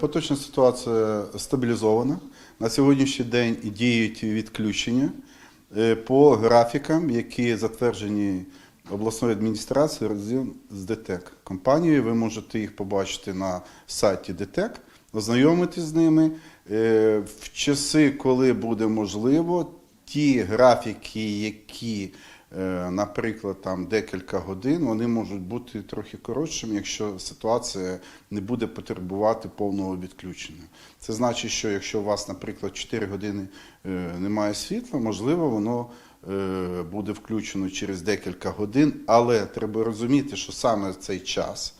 Поточна ситуація стабілізована. На сьогоднішній день діють відключення е, по графікам, які затверджені обласною адміністрацією разом з ДТЕК компанією. Ви можете їх побачити на сайті ДТЕК, ознайомитись з ними. Е, В часи, коли буде можливо, ті графіки, які наприклад, там декілька годин, вони можуть бути трохи коротшими, якщо ситуація не буде потребувати повного відключення. Це значить, що якщо у вас, наприклад, 4 години е, немає світла, можливо, воно е, буде включено через декілька годин, але треба розуміти, що саме цей час.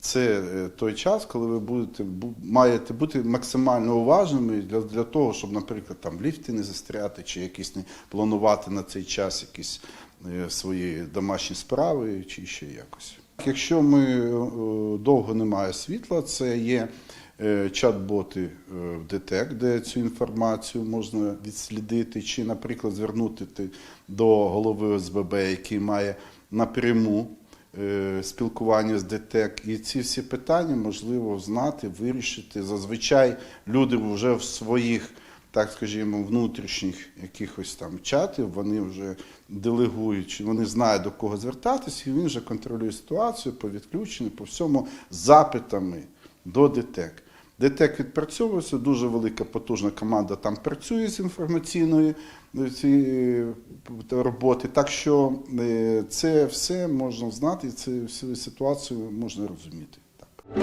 Це е, той час, коли ви будете бу- маєте бути максимально уважними для, для того, щоб, наприклад, там в ліфті не застряти, чи якісь не планувати на цей час якісь е, свої домашні справи, чи ще якось. Якщо ми е, довго немає світла, це є чат-боти в ДТЕК, де цю інформацію можна відслідити, чи, наприклад, звернути ти до голови ОСББ, який має напряму е, спілкування з ДТЕК. І ці всі питання можливо знати, вирішити. Зазвичай люди вже в своїх, так скажімо, внутрішніх якихось там чатів, вони вже делегують, вони знають до кого звертатись, і він вже контролює ситуацію по відключенню, по всьому запитами до ДТЕК. ДТЕК відпрацьовується, дуже велика потужна команда там працює з інформаційної е, е, роботи. Так що е, це все можна знати, це всю ситуацію можна розуміти. Так.